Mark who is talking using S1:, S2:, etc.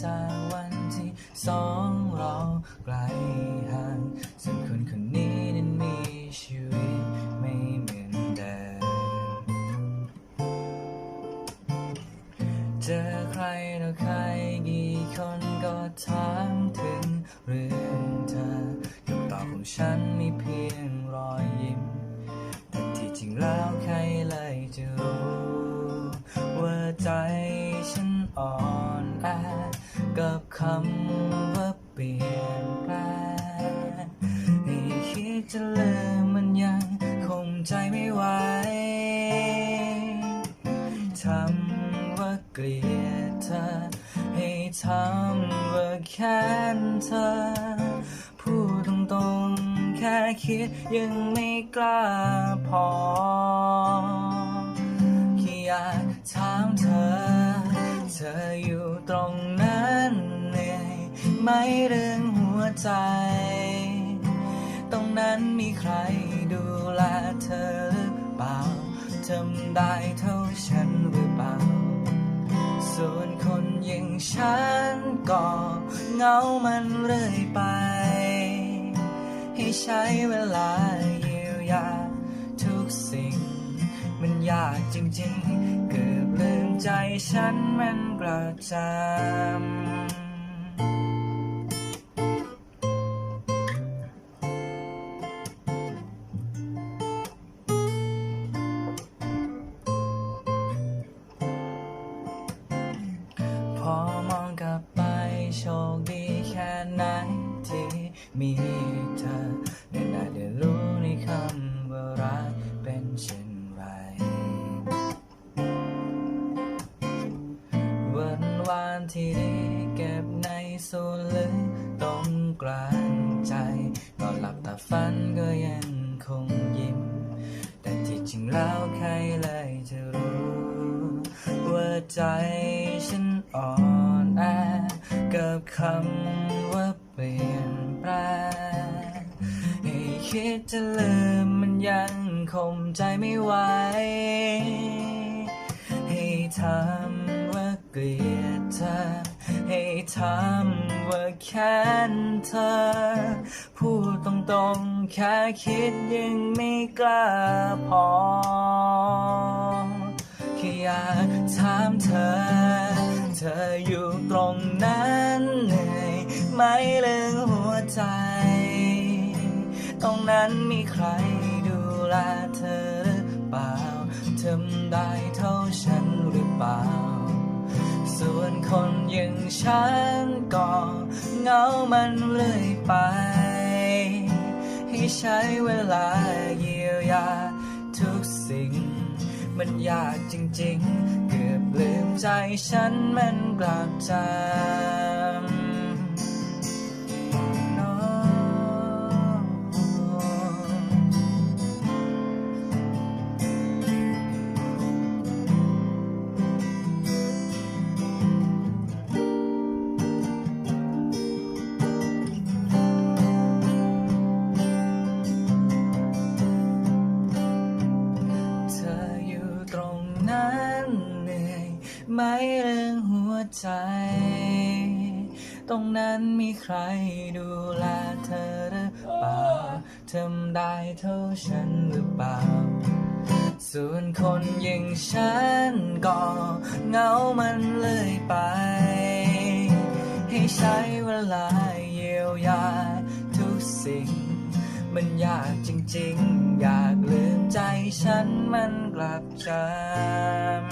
S1: จากวันที่สองเราไกลห่างส่วนคนคนนี้นั้นมีชีวิตไม่เหมือนเดิมเจอใครต่อใครกี่คนก็ถามถึงเรื่องเธอคำตอบของฉันมีเพียงรอยยิ้มแต่ที่จริงแล้วใครเลยจะรู้ว่าใจฉันอ่อน คำว่าเปลี่ยนแปลงให้คิดจะลืมมันยังคงใจไม่ไหวทำว่าเกลียดเธอ ให้ทำว่าแค้นเธอ พูดตรงๆแค่คิดยังไม่กล้าพอ ใจ ตรงนั้นมีใครดูแลเธอหรือเปล่าทำได้เท่าฉันหรือเปล่า ส่วนคนอย่างฉันก็เงามันเรื่อยไป ให้ใช้เวลาเยียวยาทุกสิ่ง มันยากจริงๆ เกือบลืมใจฉันมันกระจำ พอมองกลับไปโชคดีแค่ไหนที่มีเธอได้ได้เรียนรู้ในคำว่ารักเป็นเช่นไรวันวานที่ดีเก็บในส่วนลึกตรงกลางใจก่อนหลับตาฝันก็ยังคงยิ้ม แต่ที่จริงแล้วใครเลยจะรู้ว่าใจ อ่อนแอกับคำว่าเปลี่ยนแปลงให้คิดจะลืมมันยังคงใจไม่ไหวให้ทำว่าเกลียดเธอให้ทำว่าแค้นเธอ พูดตรงๆแค่คิดยังไม่กล้าพอแค่อยากถามเธอ ธออยู่ตรงนั้นเหนื่อยไหมเรื่องหัวใจ ตรงนั้นมีใครดูแลเธอหรือเปล่าทำได้เท่าฉันหรือเปล่า ส่วนคนอย่างฉันก็เงามันเรื่อยไป ให้ใช้เวลาเยียวยาทุกสิ่ง มันยากจริงๆ ใจฉันมันกลับจำน้องเธออยู่ตรงนั้น ไหมเรื่องหัวใจ ตรงนั้นมีใครดูแลเธอหรือเปล่าทำได้เท่าฉันหรือเปล่า ส่วนคนอย่างฉันก็เหงามันเลยไป ให้ใช้เวลาเยียวยาทุกสิ่ง มันยากจริงๆ อยากลืมใจฉันมันกลับจำ